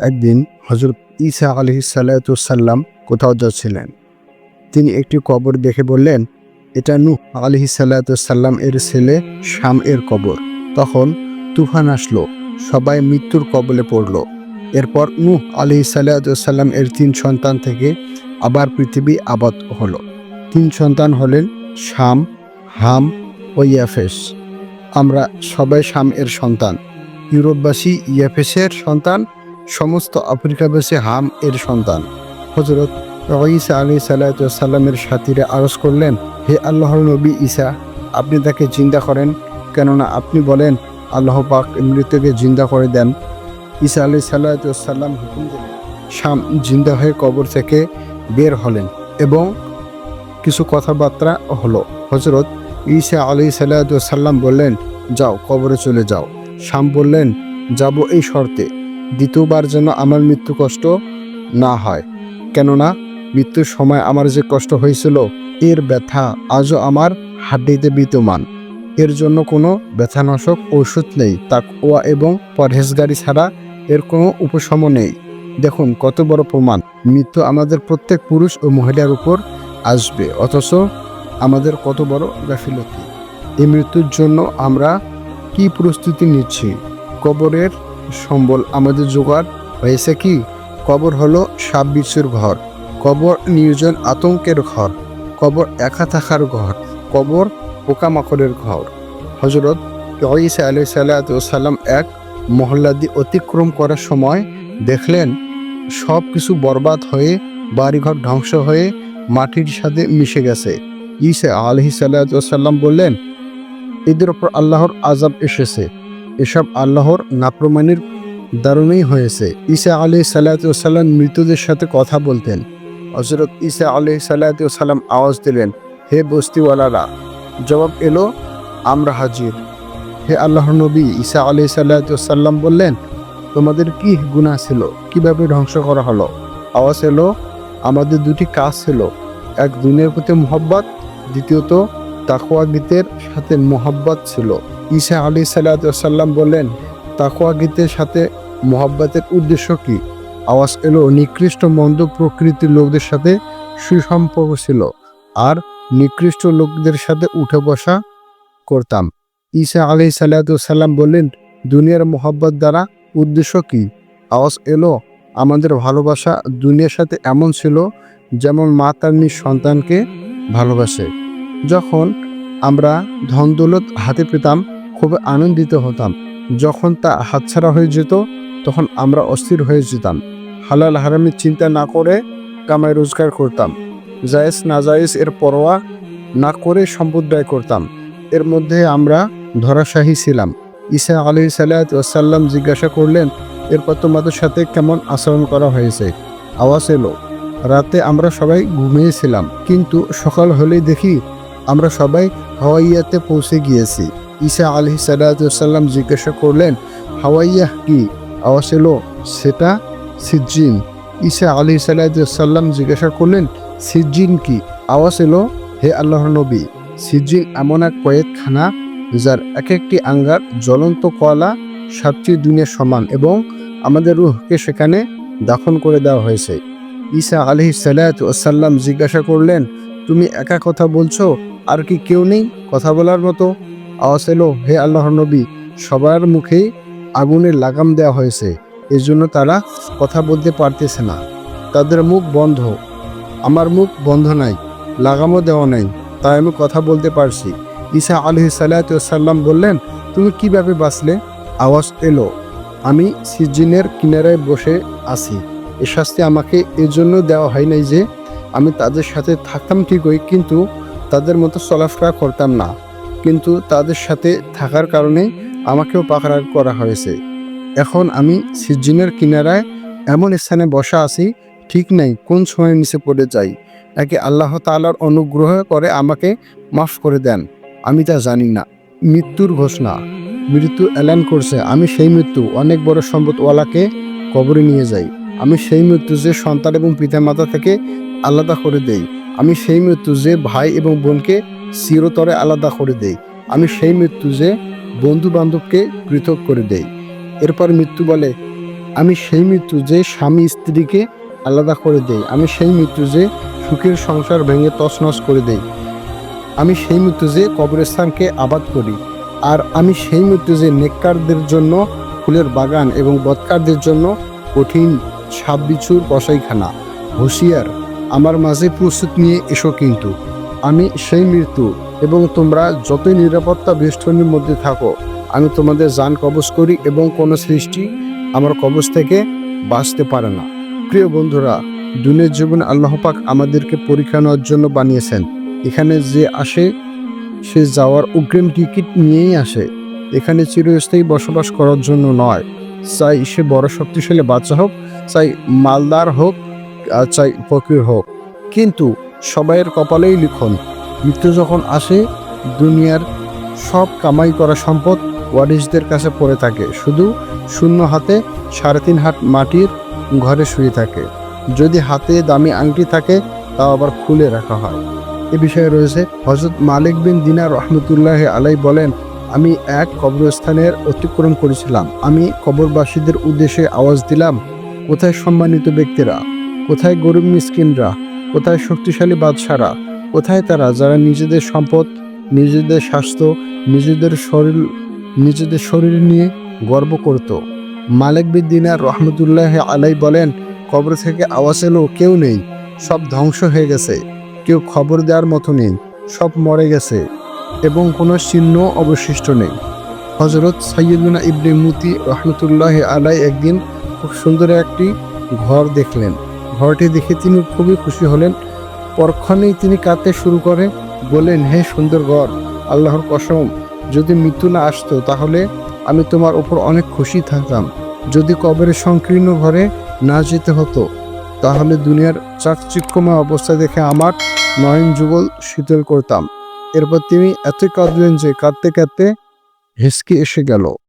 একদিন হজরত ঈসা আলহি সাল্লাতুসাল্লাম কোথাও যাচ্ছিলেন। তিনি একটি কবর দেখে বললেন, এটা নূহ আলহি সাল্লাতুসাল্লাম এর ছেলে শাম এর কবর। তখন তুফান আসলো, সবাই মৃত্যুর কবলে পড়ল। এরপর নূহ আলহি সাল্লাতুসাল্লাম এর তিন সন্তান থেকে আবার পৃথিবী আবাদ হলো। তিন সন্তান হলেন শাম, হাম ও ইয়াফেস। আমরা সবাই শাম এর সন্তান। ইউরোপবাসী ইয়াফেসের সন্তান সমস্ত আফ্রিকাবাসী হাম এর সন্তান। হজরত ঈসা আলী সাল্লামের সাথীরা আরজ করলেন, হে আল্লাহর নবী ঈসা, আপনি তাকে জিন্দা করেন, কেননা আপনি বলেন, আল্লাহ পাক মৃত্যুকে জিন্দা করে দেন। ঈসা আলী সাল্লাম হুকুম দিলেন, শাম জিন্দা হয়ে কবর থেকে বের হলেন। এবং কিছু কথাবার্তা হলো হজরত ঈসা আলী সাল্লাম বললেন, যাও, কবরে চলে যাও। শাম বললেন, যাব এই শর্তে। দ্বিতীয়বার যেন আমার মৃত্যু কষ্ট না হয়। কেননা, মৃত্যুর সময় আমার যে কষ্ট হয়েছিল, এর ব্যথা আজও আমার হাড্ডিতে বিদ্যমান। এর জন্য কোনো ব্যথানাশক ঔষধ নেই, তাকওয়া এবং পরহেজগারি ছাড়া এর কোনো উপশম নেই। দেখুন, কত বড় প্রমাণ। মৃত্যু আমাদের প্রত্যেক পুরুষ ও মহিলার উপর আসবে, অথচ আমাদের কত বড় গাফিলতি। এই মৃত্যুর জন্য আমরা কি প্রস্তুতি নিচ্ছি? কবরের সম্বল আমাদের জোগাড় হয়েছে কি? কবর হলো সাপ বিচ্ছুর ঘর। কবর নিয়োজন আতঙ্কের ঘর। কবর একা থাকার ঘর। কবর পোকামাকড়ের ঘর। হজরত ইসা আলি সাল্লাম এক মহল্লাদি অতিক্রম করার সময় দেখলেন, সব কিছু বরবাদ হয়ে, বাড়িঘর ধ্বংস হয়ে মাটির সাথে মিশে গেছে। ঈসা আলহি সাল্লাম বললেন, এদের ওপর আল্লাহর আজাব এসেছে। এসব আল্লাহর নাপ্রমাণের দারুণই হয়েছে। ঈসা আলি সাল্লাম মৃতদের সাথে কথা বলতেন। হজরত ঈসা আলি সাল্লাম আওয়াজ দিলেন, হে বস্তিওয়ালারা, জবাব এলো, আমরা হাজির। হে আল্লাহর নবী, ঈসা আলি সাল্লাম বললেন, তোমাদের কি গুনাহ ছিল? কীভাবে ধ্বংস করা হলো? আওয়াজ এলো, আমাদের দুটি কাজ ছিল। এক, দুনিয়ার প্রতি মোহব্বত, দ্বিতীয়ত তাকোয়া গীতের সাথে মোহাব্বত ছিল। ঈসা আলী সাল্লাম বললেন তাকোয়া গীতের সাথে মোহাব্বতের উদ্দেশ্য কি? আওয়াজ এলো, নিকৃষ্ট মন্দ প্রকৃতির লোকদের সাথে সুসম্পর্ক ছিল আর নিকৃষ্ট লোকদের সাথে উঠে বসা করতাম। ঈসা আলী সাল্লাম বললেন, দুনিয়ার মোহাব্বত দ্বারা উদ্দেশ্য কি? আওয়াজ এলো, আমাদের ভালোবাসা দুনিয়ার সাথে এমন ছিল যেমন মা তার নিজ সন্তানকে ভালোবাসে। যখন আমরা ধন দৌলত হাতে পেতাম, খুব আনন্দিত হতাম। যখন তা হাতছাড়া হয়ে যেত, তখন আমরা অস্থির হয়ে যেতাম। হালাল হারামের চিন্তা না করে কামাই রোজগার করতাম। জায়েজ নাজায়েজ এর পরোয়া না করে সম্পদ ব্যয় করতাম। এর মধ্যে আমরা ধরাশাহী ছিলাম। ঈসা আলি সাল্লাম জিজ্ঞাসা করলেন, এরপর তোমাদের সাথে কেমন আচরণ করা হয়েছে? আওয়াজ এলো, রাতে আমরা সবাই ঘুমিয়েছিলাম, কিন্তু সকাল হলেই দেখি আমরা সবাই হাওয়াইয়াতে পৌঁছে গিয়েছি। ঈসা আলহি সাল্লাম জিজ্ঞাসা করলেন, হাওয়াইয়া কি আওয়াজ এলো? সেটা সিজ্জিন। ঈসা আলি সাল্লাম জিজ্ঞাসা করলেন, সিজ্জিন কি? আওয়াজ এলো, হে আল্লাহর নবী, সিজ্জিন এমন এক কয়েকখানা যার এক একটি আঙ্গার জ্বলন্ত কয়লা সাতটি দুনিয়ার সমান এবং আমাদের রুহকে সেখানে দাফন করে দেওয়া হয়েছে। ঈসা আলহি সাল্লাম জিজ্ঞাসা করলেন তুমি একা কথা বলছো? আর কি কেউ নেই? কথা বলার মতো। আওয়াজ এলো, হে আল্লাহর নবী, সবার মুখেই আগুনের লাগাম দেওয়া হয়েছে। এজন্য তারা কথা বলতে পারতেছে না। তাদের মুখ বন্ধ। আমার মুখ বন্ধ নাই, লাগামও দেওয়া নাই, তাই আমি কথা বলতে পারছি। ঈসা আলহি সাল্লাম বললেন, তুমি কীভাবে বাঁচলে? আওয়াজ এলো, আমি সিজিনের কিনারায় বসে আছি। এ শাস্তি আমাকে এজন্য দেওয়া হয় নাই যে আমি তাদের সাথে থাকতাম ঠিকই, কিন্তু তাদের মতো চলাফেরা করতাম না। কিন্তু তাদের সাথে থাকার কারণে আমাকেও পাকড়া করা হয়েছে। এখন আমি সিজিনের কিনারায় এমন স্থানে বসা আছি, ঠিক নাই, কোন সময় নিচে পড়ে যাই। একে আল্লাহ তালার অনুগ্রহ করে আমাকে মাফ করে দেন। আমি তা জানি না। মৃত্যুর ঘোষণা। মৃত্যু এলান করছে। আমি সেই মৃত্যু, অনেক বড় সম্পদওয়ালাকে কবরে নিয়ে যাই। আমি সেই মৃত্যু যে সন্তান এবং পিতামাতা থেকে আলাদা করে দেই। আমি সেই মৃত্যু যে ভাই এবং বোনকে চিরতরে আলাদা করে দেই। আমি সেই মৃত্যু যে বন্ধু বান্ধবকে পৃথক করে দেই। এরপর মৃত্যু বলে, আমি সেই মৃত্যু যে স্বামী স্ত্রীকে আলাদা করে দেই। আমি সেই মৃত্যু যে সুখের সংসার ভেঙে তছনছ করে দেই। আমি সেই মৃত্যু যে কবরস্থানকে আবাদ করি। আর আমি সেই মৃত্যু যে নেককারদের জন্য ফুলের বাগান এবং বৎকারদের জন্য কঠিন সাপ বিছুর কসাইখানা হুঁশিয়ার। আমার মাঝে প্রস্তুত নিয়ে এসো কিন্তু। আমি সেই মৃত্যু এবং তোমরা যতই নিরাপত্তা বেষ্টনীর মধ্যে থাকো, আমি তোমাদের যান কবজ করি এবং কোনো সৃষ্টি আমার কবজ থেকে বাঁচতে পারে না। প্রিয় বন্ধুরা, দুনিয়ার জীবনে আল্লাহ পাক আমাদেরকে পরীক্ষা নেওয়ার জন্য বানিয়েছেন। এখানে যে আসে, সে যাওয়ার অগ্রিম টিকিট নিয়েই আসে। এখানে চিরস্থায়ী বসবাস করার জন্য নয়। চাই সে বড় শক্তিশালী বাচ্চা হোক, চাই মালদার হোক চাই ফকির হোক। কিন্তু সবাইয়ের কপালেই লিখন, মৃত্যু যখন আসে, দুনিয়ার সব কামাই করা সম্পদ ওয়ারিসদের কাছে পড়ে থাকে। শুধু শূন্য হাতে সাড়ে তিন হাত মাটির ঘরে শুয়ে থাকে। যদি হাতে দামি আংটি থাকে, তাও আবার খুলে রাখা হয়। এ বিষয়ে রয়েছে হজরত মালিক বিন দিনার রহমতুল্লাহ আলাই বলেন, আমি এক কবরস্থানের অতিক্রম করেছিলাম। আমি কবরবাসীদের উদ্দেশ্যে আওয়াজ দিলাম, কোথায় সম্মানিত ব্যক্তিরা? কোথায় গরিব মিসকিনরা, কোথায় শক্তিশালী বাদশারা, কোথায় তারা যারা নিজেদের সম্পদ, নিজেদের স্বাস্থ্য, নিজেদের শরীর নিজেদের শরীর নিয়ে গর্ব করত। মালিক বিন রহমতুল্লাহ আলাই বলেন, কবর থেকে আওয়াজ এলো, কেউ নেই, সব ধ্বংস হয়ে গেছে, কেউ খবর দেওয়ার মতো নেই, সব মরে গেছে এবং কোনো চিহ্ন অবশিষ্ট নেই। হজরত সৈয়দুনা ইবনে মুতি রহমতুল্লাহ আলাই একদিন খুব সুন্দর একটি ঘর দেখলেন। ঘরটি দেখে তিনি খুবই খুশি হলেন। পরক্ষণেই তিনি কাঁদতে শুরু করে বললেন, হে সুন্দর ঘর, আল্লাহর কসম, যদি মৃত্যু না আসতো তাহলে আমি তোমার ওপর অনেক খুশি থাকতাম। যদি কবরের সংকীর্ণ ঘরে না যেতে হতো, তাহলে দুনিয়ার চাকচিক্যময় অবস্থা দেখে আমার নয়ন যুগল শীতল করতাম। এরপর তিনি এতই কাঁদলেন যে কাঁদতে কাঁদতে হেসকে এসে গেল।